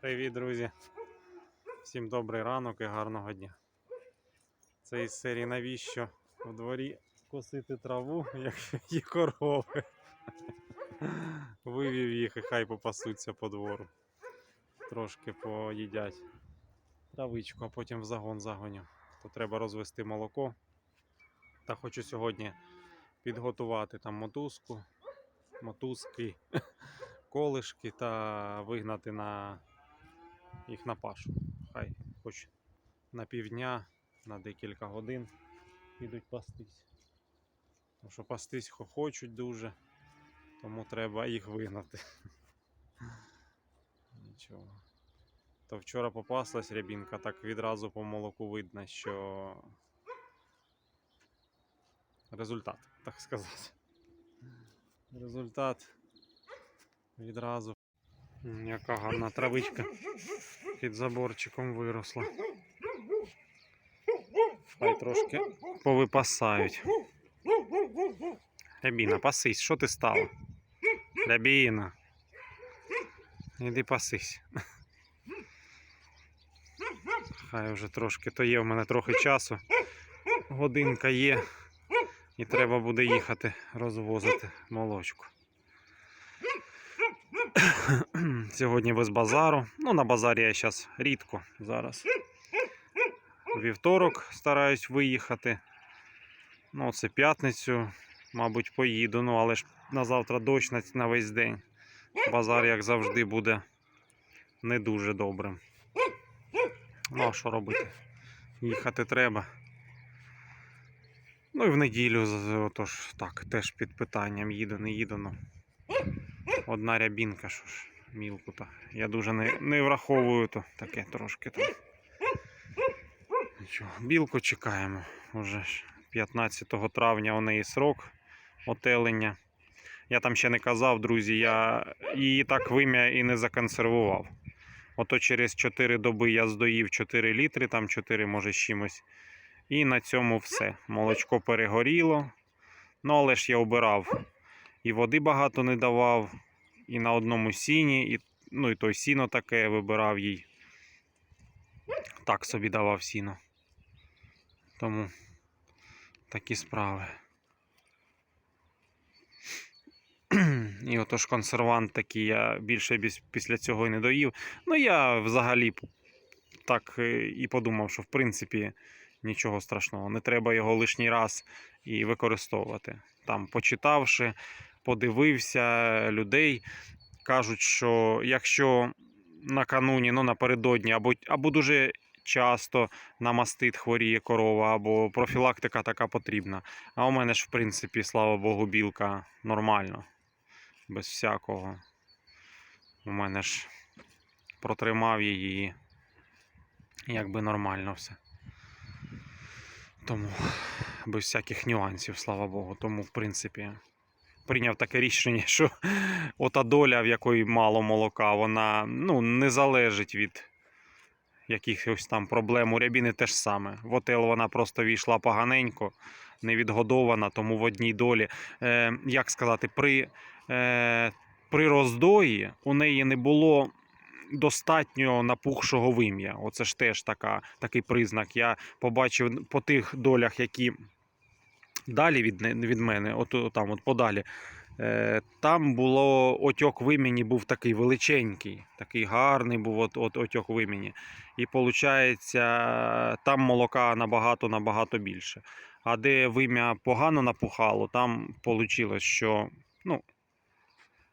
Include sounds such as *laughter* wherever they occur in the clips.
Привіт, друзі! Всім добрий ранок і гарного дня. Це із серії навіщо в дворі косити траву, якщо є корови. Вивів їх і хай попасуться по двору. Трошки поїдять травичку, а потім в загон загоню. То треба розвести молоко. Та хочу сьогодні підготувати там мотузку, мотузки, *laughs* колишки та вигнати на їх на пашу. Хай хоч на півдня, на декілька годин підуть пастись. Тому що пастись хо- хочуть дуже, тому треба їх вигнати. *laughs* Нічого. То вчора попаслась рябінка, так відразу по молоку видно, що результат, так сказати. Результат відразу. Яка гарна травичка під заборчиком виросла. Хай трошки повипасають. Рябіна, пасись, що ти стала? Рябіна. Іди пасись. Хай вже трошки, то є в мене трохи часу. Годинка є. І треба буде їхати розвозити молочку. *coughs* Сьогодні без базару. Ну, на базарі я зараз рідко зараз. Вівторок стараюсь виїхати. Ну, це п'ятницю, мабуть, поїду. Ну, але ж на завтра дощ на, весь день. Базар, як завжди, буде не дуже добрим. Ну, а що робити? Їхати треба. Ну і в неділю, отож, так, теж під питанням їду, не їду. Ну. Одна рябінка, що ж, мілку то. Я дуже не, не враховую то таке трошки там. Нічого, білку чекаємо. Уже ж 15 травня у неї срок отелення. Я там ще не казав, друзі, я її так вим'я і не законсервував. Ото через 4 доби я здоїв 4 літри, там 4, може, з чимось. І на цьому все. Молочко перегоріло. Ну, але ж я обирав. І води багато не давав, і на одному сіні, і, ну, і той сіно таке вибирав їй. Так собі давав сіно. Тому такі справи. І отож консервант такий я більше після цього і не доїв. Ну, я взагалі так е, і подумав, що в принципі нічого страшного. Не треба його лишній раз і використовувати. Там, почитавши, подивився людей, кажуть, що якщо накануні, ну напередодні, або, або дуже часто на мастит хворіє корова, або профілактика така потрібна. А у мене ж, в принципі, слава Богу, білка нормально, без всякого. У мене ж протримав її якби нормально все. Тому без всяких нюансів, слава Богу. Тому, в принципі, прийняв таке рішення, що ота доля, в якої мало молока, вона ну, не залежить від якихось там проблем. У рябіни теж саме. В отел вона просто війшла поганенько, не відгодована, тому в одній долі. Е, як сказати, при, е, при роздої у неї не було. Достатньо напухшого вим'я. Оце ж теж така, такий признак. Я побачив по тих долях, які далі від, від мене, от, там, от подалі. Е, там було отьок вимені був такий величенький, такий гарний був от, от, отьок вимені. І виходить, там молока набагато набагато більше. А де вим'я погано напухало, там вийшло, що ну,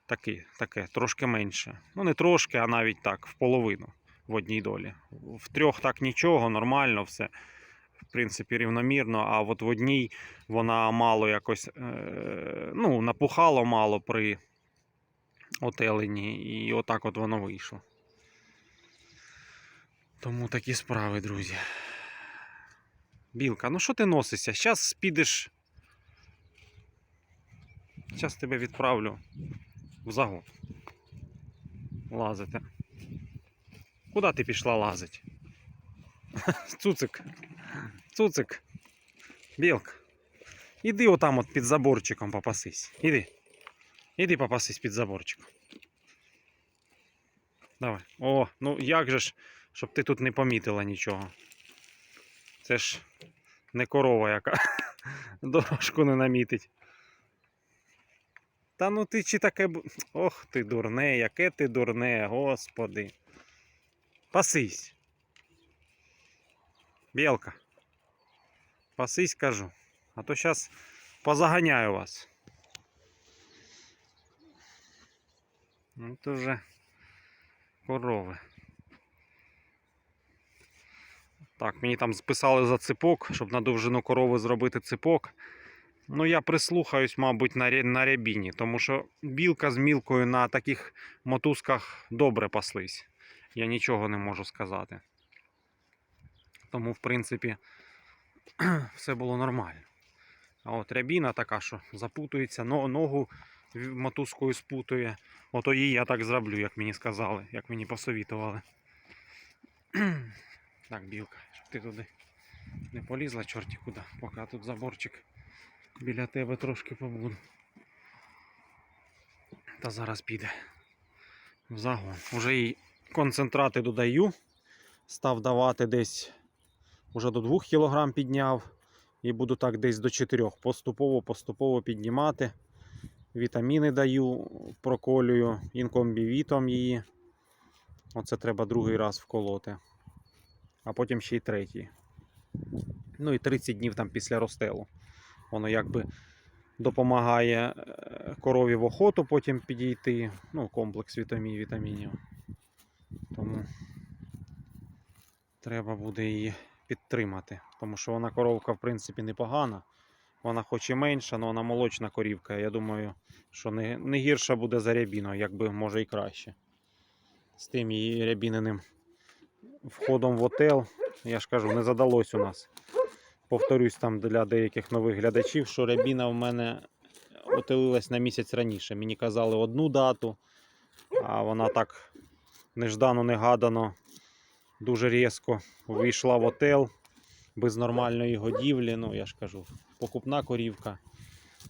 таке, таке, трошки менше. Ну, не трошки, а навіть так, в половину в одній долі. В трьох так нічого, нормально все. В принципі, рівномірно, а от в одній вона мало якось е, ну, напухало мало при отеленні, і отак от воно вийшло. Тому такі справи, друзі. Білка, ну що ти носишся? Зараз підеш. Зараз тебе відправлю в загон. Лазити. Куди ти пішла лазить? *laughs* Цуцик. Цуцик. Білка. Іди отам от під заборчиком попасись. Іди. Іди попасись під заборчиком. Давай. О, ну як же ж, щоб ти тут не помітила нічого. Це ж не корова яка. *laughs* Дорожку не намітить. Та ну ти чи таке. Ох ти дурне, яке ти дурне, господи. Пасись. Білка. Пасись, кажу. А то зараз позаганяю вас. Ну то вже корови. Так, мені там списали за ципок, щоб на довжину корови зробити ципок. Ну, я прислухаюсь, мабуть, на, на рябіні, тому що білка з мілкою на таких мотузках добре паслись. Я нічого не можу сказати. Тому, в принципі, *clears throat* все було нормально. А от рябіна така, що запутується, ногу мотузкою спутує. Ото її я так зроблю, як мені сказали, як мені посовітували. *clears throat* Так, білка, щоб ти туди не полізла чорті куди, поки тут заборчик біля тебе трошки побуду. Та зараз піде в загон. Уже їй концентрати додаю. Став давати десь уже до 2 кг підняв. І буду так десь до 4 поступово-поступово піднімати. Вітаміни даю, проколюю інкомбівітом її. Оце треба другий раз вколоти. А потім ще й третій. Ну і 30 днів там після розстелу. Воно якби допомагає е, корові в охоту потім підійти. Ну, комплекс вітамін, вітамінів. Тому треба буде її підтримати. Тому що вона коровка, в принципі, непогана. Вона хоч і менша, але вона молочна корівка. Я думаю, що не, не гірша буде за рябіною, якби може і краще. З тим її рябіненим входом в отел, я ж кажу, не задалось у нас. Повторюсь там для деяких нових глядачів, що рябіна в мене отелилась на місяць раніше. Мені казали одну дату, а вона так неждано-негадано, дуже різко вийшла в отел без нормальної годівлі. Ну, я ж кажу, покупна корівка.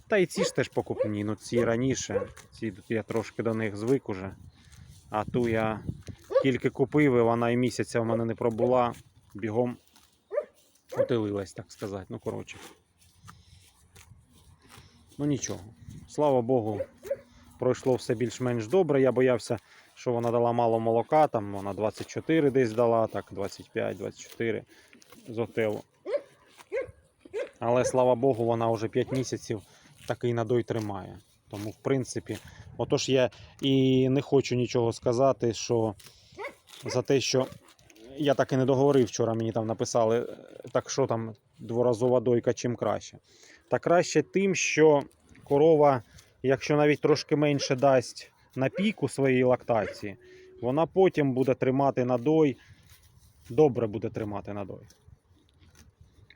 Та і ці ж теж покупні, ну ці раніше. Ці я трошки до них звик уже. А ту я тільки купив, і вона і місяця в мене не пробула. Бігом отелилась, так сказати. Ну, коротше. Ну нічого. Слава Богу, пройшло все більш-менш добре. Я боявся, що вона дала мало молока, там вона 24 десь дала, так, 25-24 з отелу. Але слава Богу, вона вже 5 місяців такий надой тримає. Тому, в принципі, отож я і не хочу нічого сказати, що за те, що я так і не договорив вчора, мені там написали, так що там дворазова дойка чим краще. Та краще тим, що корова, якщо навіть трошки менше дасть на піку своєї лактації, вона потім буде тримати надой, добре буде тримати надой.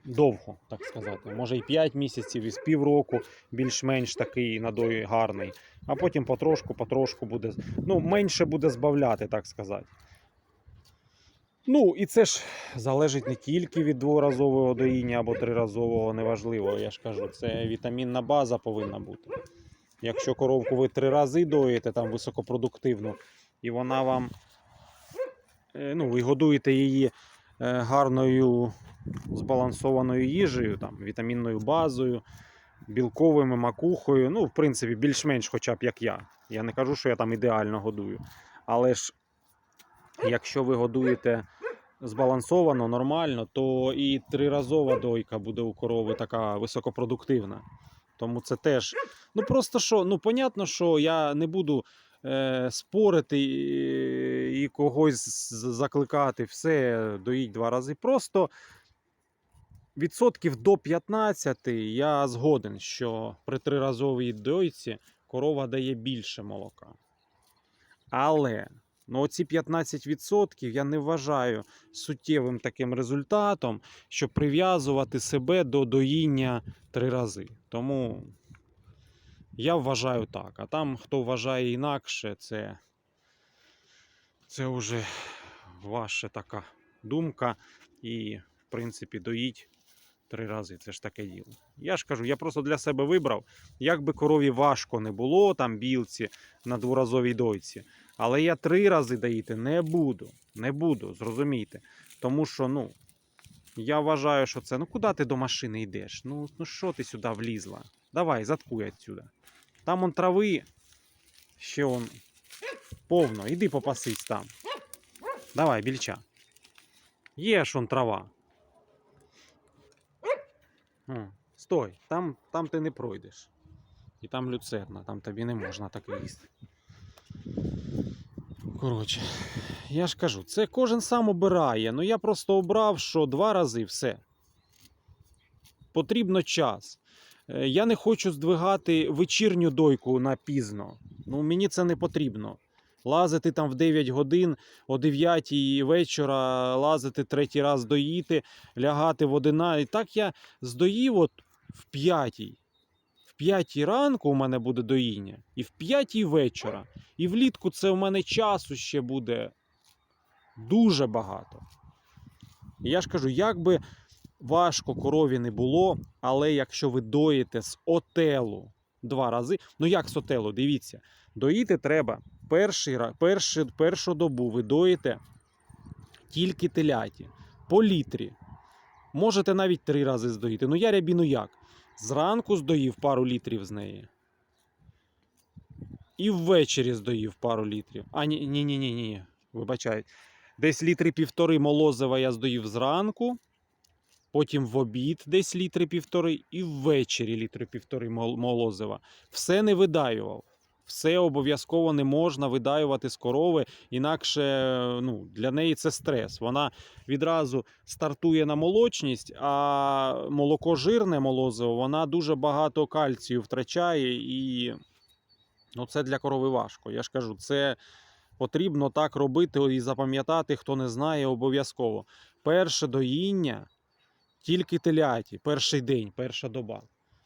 Довго, так сказати. Може і 5 місяців, і з півроку більш-менш такий надой гарний. А потім потрошку, потрошку буде. Ну, менше буде збавляти, так сказати. Ну, і це ж залежить не тільки від дворазового доїння або триразового, неважливо, я ж кажу, це вітамінна база повинна бути. Якщо коровку ви три рази доїте, там високопродуктивну, і вона вам, е, ну, ви годуєте її е, гарною збалансованою їжею, там, вітамінною базою, білковими макухою, ну, в принципі, більш-менш хоча б як я. Я не кажу, що я там ідеально годую. Але ж якщо ви годуєте збалансовано, нормально, то і триразова дойка буде у корови така високопродуктивна. Тому це теж. Ну просто що, ну понятно, що я не буду е, спорити і, і когось закликати, все, доїть два рази. Просто відсотків до 15 я згоден, що при триразовій дойці корова дає більше молока. Але ну, оці 15% я не вважаю суттєвим таким результатом, щоб прив'язувати себе до доїння три рази. Тому я вважаю так. А там, хто вважає інакше, це, це вже ваша така думка. І, в принципі, доїть Три рази це ж таке діло. Я ж кажу, я просто для себе вибрав, як би корові важко не було, там білці на дворазовій дойці. Але я три рази доїти не буду. Не буду, зрозумійте. Тому що, ну, я вважаю, що це. Ну куди ти до машини йдеш? Ну, ну що ти сюди влізла? Давай, заткуй отсюда. Там он трави. Ще он повно. Іди попасись там. Давай, більча. Є ж он трава. О, стой, там, там ти не пройдеш. І там люцерна, там тобі не можна таке їсти. Коротше, я ж кажу, це кожен сам обирає. Ну я просто обрав, що два рази все. Потрібно час. Е, Я не хочу здвигати вечірню дойку на пізно. Ну, мені це не потрібно. Лазити там в 9 годин, о 9 вечора, лазити третій раз доїти, лягати в 11. І так я здоїв от в 5. В 5 ранку у мене буде доїння, і в 5 вечора. І влітку це у мене часу ще буде дуже багато. І я ж кажу, як би важко корові не було, але якщо ви доїте з отелу два рази, ну як з отелу, дивіться, доїти треба перший, перший, першу добу ви доїте тільки теляті по літрі. Можете навіть три рази здоїти. Ну я рябіну як? Зранку здоїв пару літрів з неї. І ввечері здоїв пару літрів. А ні, ні, ні, ні, ні. Вибачаю. Десь літри півтори молозива я здоїв зранку, потім в обід десь літри півтори, і ввечері літри півтори мол- молозива. Все не видаював. Все обов'язково не можна видаювати з корови, інакше ну, для неї це стрес. Вона відразу стартує на молочність, а молоко жирне молозиво, вона дуже багато кальцію втрачає, і ну, це для корови важко. Я ж кажу, це потрібно так робити і запам'ятати, хто не знає, обов'язково. Перше доїння тільки теляті, перший день, перша доба.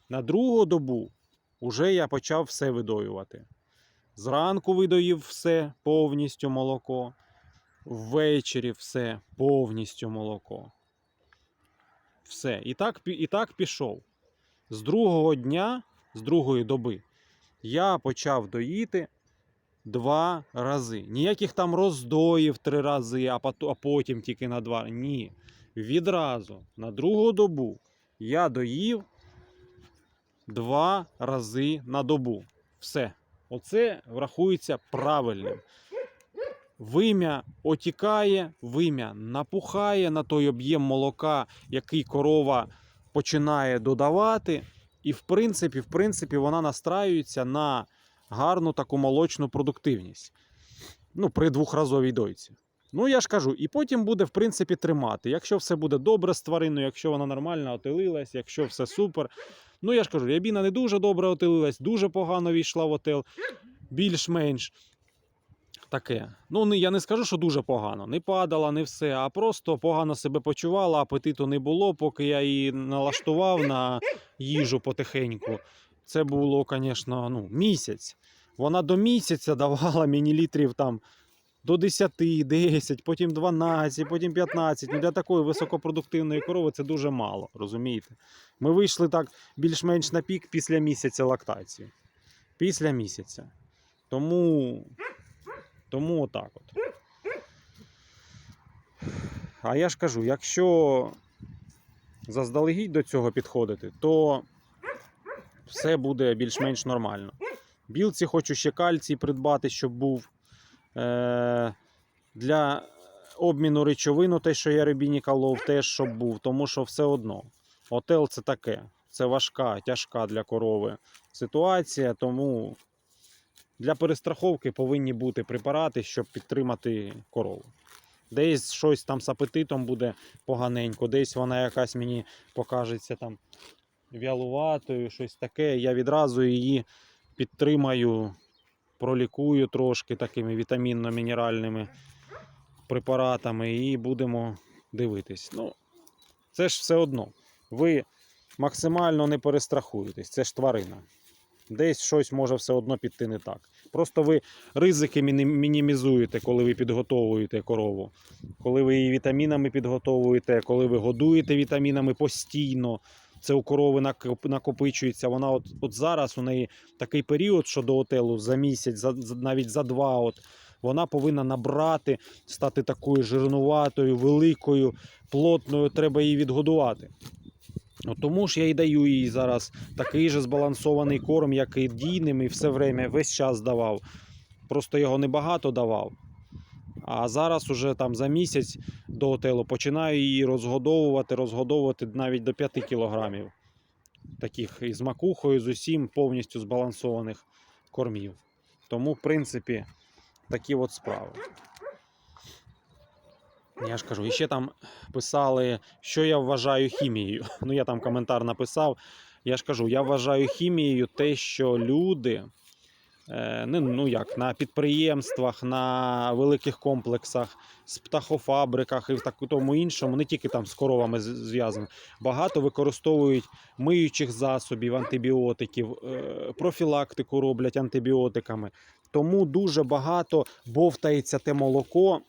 На другу добу вже я почав все видоювати. Зранку видоїв все повністю молоко, ввечері все повністю молоко. Все. І так, і так пішов. З другого дня, з другої доби, я почав доїти два рази. Ніяких там роздоїв три рази, а потім тільки на два. Ні. Відразу на другу добу я доїв два рази на добу. Все. Оце врахується правильним. Вим'я отікає, вим'я напухає на той об'єм молока, який корова починає додавати. І в принципі, в принципі, вона настраюється на гарну таку молочну продуктивність. Ну, при двохразовій дойці. Ну, я ж кажу, і потім буде, в принципі, тримати. Якщо все буде добре з твариною, якщо вона нормально отелилась, якщо все супер. Ну, я ж кажу, рябіна не дуже добре отелилась, дуже погано війшла в отел, більш-менш таке. Ну, я не скажу, що дуже погано. Не падала, не все, а просто погано себе почувала, апетиту не було, поки я її налаштував на їжу потихеньку. Це було, звісно, ну, місяць. Вона до місяця давала мені літрів там до 10, 10, потім 12, потім 15. Ну, для такої високопродуктивної корови це дуже мало, розумієте? Ми вийшли так більш-менш на пік після місяця лактації. Після місяця. Тому, тому отак от. А я ж кажу, якщо заздалегідь до цього підходити, то все буде більш-менш нормально. Білці хочу ще кальцій придбати, щоб був. Е- для обміну речовину, те, що я рибіні колов, теж щоб був, тому що все одно. Отел це таке. Це важка, тяжка для корови ситуація, тому для перестраховки повинні бути препарати, щоб підтримати корову. Десь щось там з апетитом буде поганенько, десь вона якась мені покажеться там вялуватою, щось таке. Я відразу її підтримаю, пролікую трошки такими вітамінно-мінеральними препаратами і будемо дивитись. Ну, це ж все одно. Ви максимально не перестрахуєтесь, це ж тварина. Десь щось може все одно піти не так. Просто ви ризики мінімізуєте, коли ви підготовуєте корову. Коли ви її вітамінами підготовуєте, коли ви годуєте вітамінами постійно. Це у корови накопичується. Вона от, от зараз у неї такий період, що до отелу за місяць, за, навіть за два. От, вона повинна набрати, стати такою жирнуватою, великою, плотною. Треба її відгодувати. От тому ж я і даю їй зараз такий же збалансований корм, як і дійним, і все время, весь час давав. Просто його небагато давав. А зараз уже там за місяць до отелу починаю її розгодовувати, розгодовувати навіть до 5 кілограмів. Таких із макухою, з усім повністю збалансованих кормів. Тому, в принципі, такі от справи. Я ж кажу, і ще там писали, що я вважаю хімією. *laughs* Ну, я там коментар написав. Я ж кажу, я вважаю хімією те, що люди, не, ну як, на підприємствах, на великих комплексах, з птахофабриках і в так- іншому, не тільки там з коровами зв'язано, багато використовують миючих засобів, антибіотиків, е, профілактику роблять антибіотиками. Тому дуже багато бовтається те молоко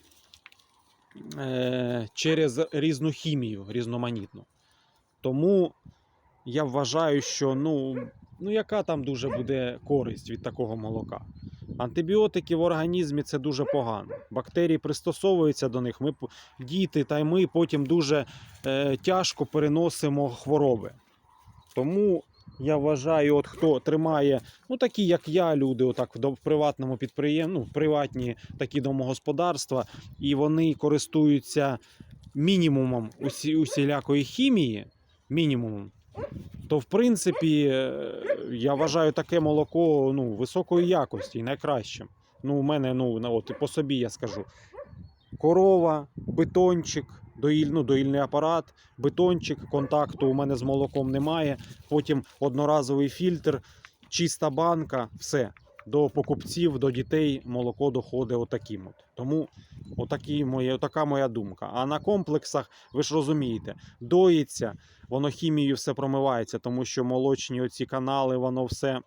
е, через різну хімію, різноманітну. Тому я вважаю, що ну, ну яка там дуже буде користь від такого молока. Антибіотики в організмі це дуже погано. Бактерії пристосовуються до них. Ми, діти та й ми потім дуже е, тяжко переносимо хвороби. Тому я вважаю, от хто тримає, ну такі як я, люди, отак в приватному підприємстві, ну, приватні такі домогосподарства, і вони користуються мінімумом усі, усілякої хімії, мінімумом, то в принципі е, я вважаю таке молоко ну, високої якості і найкращим. Ну, у мене, ну, от, і по собі я скажу. Корова, бетончик, доїль, ну, доїльний апарат, бетончик, контакту у мене з молоком немає. Потім одноразовий фільтр, чиста банка, все. До покупців, до дітей молоко доходить отаким. От. Тому отакі моє, отака моя думка. А на комплексах, ви ж розумієте, доїться, воно хімією все промивається, тому що молочні оці канали, воно все.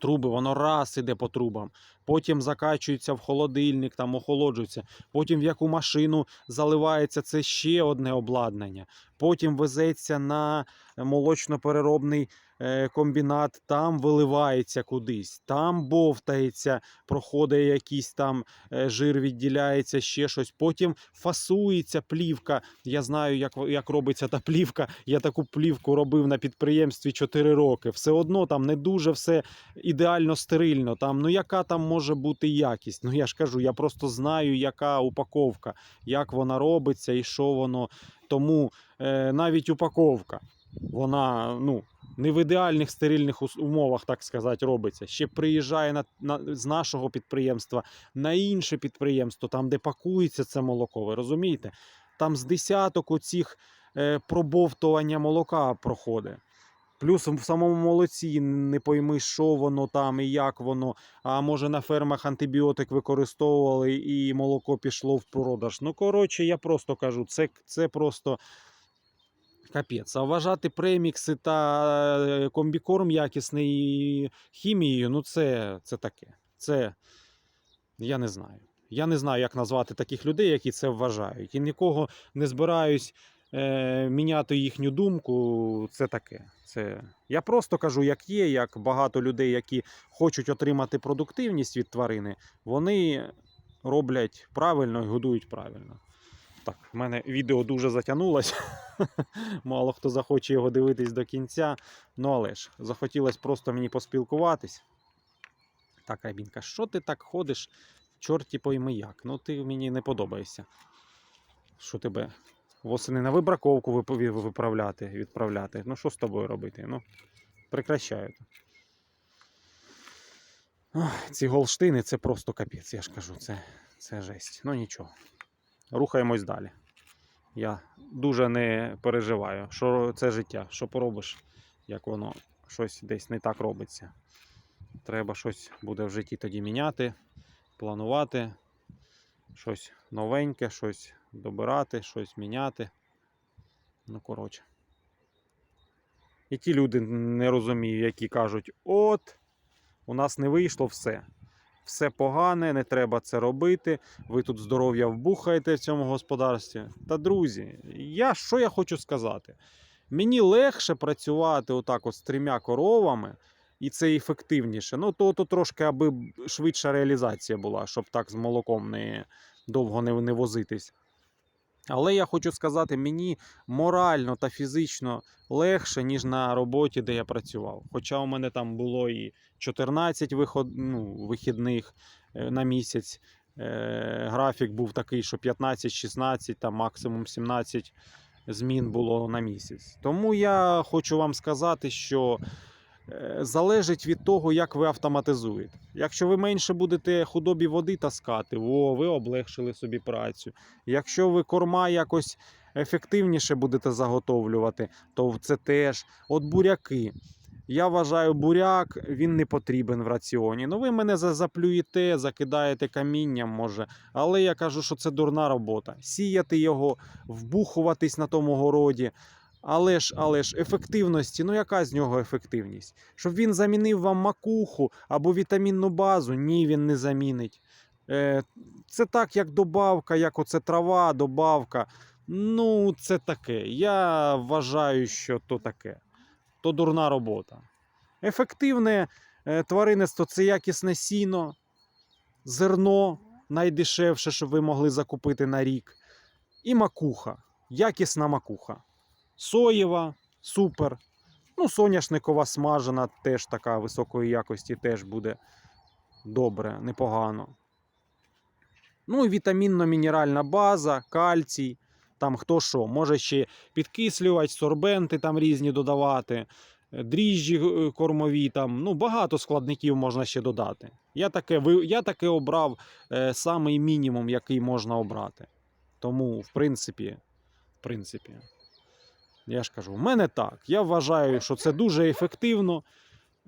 Труби, воно раз іде по трубам, потім закачується в холодильник, там охолоджується, потім в яку машину заливається це ще одне обладнання. Потім везеться на молочно-переробний комбінат, там виливається кудись, там бовтається, проходить якийсь там е, жир, відділяється, ще щось. Потім фасується плівка. Я знаю, як, як робиться та плівка. Я таку плівку робив на підприємстві 4 роки. Все одно там не дуже все ідеально стерильно. Там, ну яка там може бути якість? Ну я ж кажу, я просто знаю, яка упаковка, як вона робиться і що воно. Тому е, навіть упаковка, вона ну, не в ідеальних стерильних умовах, так сказати, робиться. Ще приїжджає на, на, з нашого підприємства на інше підприємство, там, де пакується це молоко. Ви розумієте? Там з десяток оцих е, пробовтування молока проходить. Плюс в самому молоці не пойми, що воно там і як воно. А може на фермах антибіотик використовували і молоко пішло в продаж. Ну, коротше, я просто кажу, це, це просто капець. А вважати премікси та е, комбікорм якісний хімією, ну це, це таке. Це я не знаю. Я не знаю, як назвати таких людей, які це вважають. І нікого не збираюсь е, міняти їхню думку. Це таке. Це... Я просто кажу, як є, як багато людей, які хочуть отримати продуктивність від тварини, вони роблять правильно і годують правильно. Так, в мене відео дуже затягнулося. *laughs* Мало хто захоче його дивитись до кінця. Ну але ж, захотілося просто мені поспілкуватись. Так, Рябінка, що ти так ходиш? Чорті пойми як. Ну ти мені не подобаєшся. Що тебе восени на вибраковку виправляти, відправляти. Ну що з тобою робити? Ну, прекращаю. Ох, ці голштини це просто капець, я ж кажу, це, це жесть. Ну нічого. Рухаємось далі. Я дуже не переживаю, що це життя, що поробиш, як воно щось десь не так робиться. Треба щось буде в житті тоді міняти, планувати, щось новеньке, щось добирати, щось міняти. Ну, коротше. І ті люди не розумію, які кажуть: от, у нас не вийшло все. Все погане, не треба це робити. Ви тут здоров'я вбухаєте в цьому господарстві. Та друзі, я що я хочу сказати? Мені легше працювати отак от з трьома коровами, і це ефективніше. Ну, то, то трошки, аби швидша реалізація була, щоб так з молоком не довго не, не возитись. Але я хочу сказати, мені морально та фізично легше, ніж на роботі, де я працював. Хоча у мене там було і 14 виход, ну, вихідних е, на місяць. Е, графік був такий, що 15-16, там максимум 17 змін було на місяць. Тому я хочу вам сказати, що залежить від того, як ви автоматизуєте. Якщо ви менше будете худобі води таскати, о, ви облегшили собі працю. Якщо ви корма якось ефективніше будете заготовлювати, то це теж от буряки. Я вважаю, буряк він не потрібен в раціоні. Ну, ви мене за- заплюєте, закидаєте камінням, може. Але я кажу, що це дурна робота. Сіяти його, вбухуватись на тому городі. Але ж, але ж, ефективності, ну яка з нього ефективність? Щоб він замінив вам макуху або вітамінну базу, ні, він не замінить. Е, це так, як добавка, як оце трава, добавка. Ну, це таке. Я вважаю, що то таке. То дурна робота. Ефективне е, тваринництво це якісне сіно, зерно найдешевше, що ви могли закупити на рік. І макуха. Якісна макуха. Соєва, супер. Ну, соняшникова смажена, теж така високої якості, теж буде добре, непогано. Ну і вітамінно-мінеральна база, кальцій. Там хто що, може ще підкислювати, сорбенти там різні додавати, е, дріжджі е, кормові, там, ну, багато складників можна ще додати. Я таке, я таке обрав е, самий мінімум, який можна обрати. Тому, в принципі, в принципі, я ж кажу, в мене так. Я вважаю, що це дуже ефективно.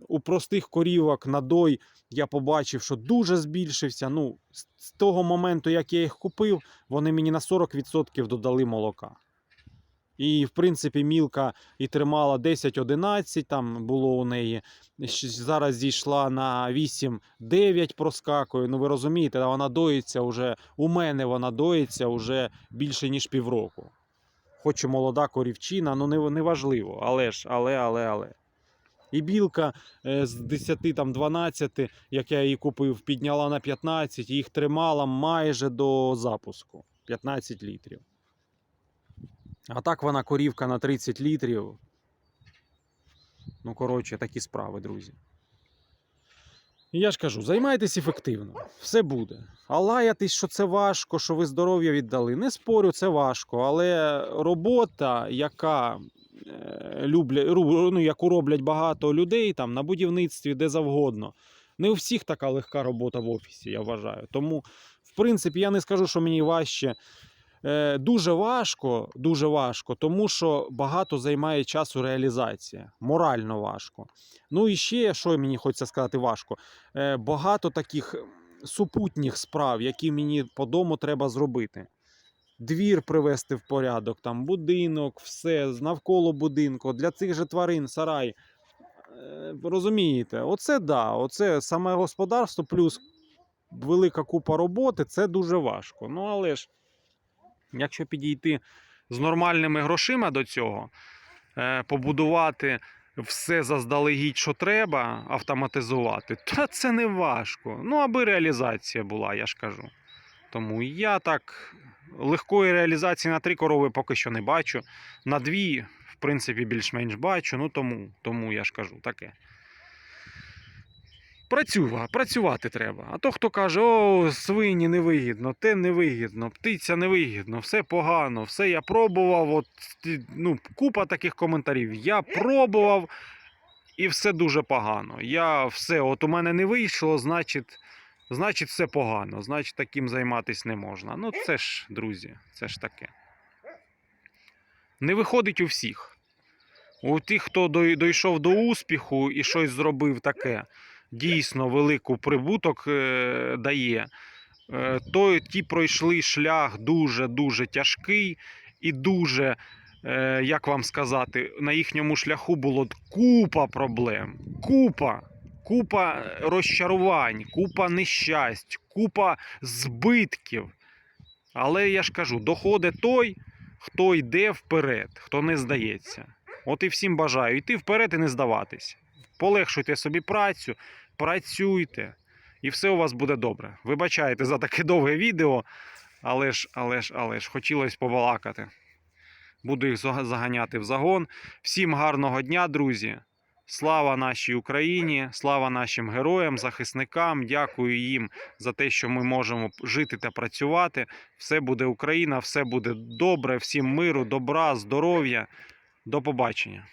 У простих корівок надой я побачив, що дуже збільшився. Ну, з того моменту, як я їх купив, вони мені на 40% додали молока. І, в принципі, мілка і тримала 10-11, там було у неї. Зараз зійшла на 8-9 проскакує. Ну, ви розумієте, вона доїться вже, у мене вона доїться вже більше, ніж півроку. Хоч молода корівчина, ну не, не важливо. Але ж, але, але, але. І білка е, з 10 там 12, як я її купив, підняла на 15, і їх тримала майже до запуску 15 літрів. А так вона корівка на 30 літрів. Ну, коротше, такі справи, друзі. Я ж кажу, займайтесь ефективно, все буде. А лаятись, що це важко, що ви здоров'я віддали. Не спорю, це важко, але робота, яка е, люблять, ну, яку роблять багато людей там на будівництві, де завгодно. Не у всіх така легка робота в офісі, я вважаю. Тому, в принципі, я не скажу, що мені важче. Е, дуже важко, дуже важко, тому що багато займає часу реалізація. Морально важко. Ну і ще, що мені хочеться сказати, важко. Е, багато таких супутніх справ, які мені по дому треба зробити. Двір привести в порядок, там будинок, все навколо будинку, для цих же тварин, сарай. Е, Розумієте, оце да, оце саме господарство плюс велика купа роботи, це дуже важко. Ну але ж, якщо підійти з нормальними грошима до цього, е, побудувати все заздалегідь, що треба, автоматизувати, *laughs* то це не важко. Ну, аби реалізація була, я ж кажу. Тому я так легкої реалізації на три корови поки що не бачу. На дві, в принципі, більш-менш бачу. Ну тому, тому я ж кажу таке. Працюва, працювати треба. А то хто каже, о, свині невигідно, те невигідно, птиця невигідно, все погано, все я пробував. От, ну, купа таких коментарів. Я пробував і все дуже погано. Я все, от у мене не вийшло, значить, значить, все погано, значить, таким займатися не можна. Ну, це ж, друзі, це ж таке. Не виходить у всіх. У тих, хто дой- дійшов до успіху і щось зробив таке, дійсно велику прибуток е, дає, е, то ті пройшли шлях дуже-дуже тяжкий і дуже, е, як вам сказати, на їхньому шляху було купа проблем. Купа. купа розчарувань, купа нещасть, купа збитків. Але я ж кажу, доходить той, хто йде вперед, хто не здається. От і всім бажаю йти вперед і не здаватись. Полегшуйте собі працю, працюйте, і все у вас буде добре. Вибачайте за таке довге відео, але ж, але ж, але ж, хотілося побалакати. Буду їх заганяти в загон. Всім гарного дня, друзі! Слава нашій Україні, слава нашим героям, захисникам. Дякую їм за те, що ми можемо жити та працювати. Все буде Україна, все буде добре. Всім миру, добра, здоров'я. До побачення.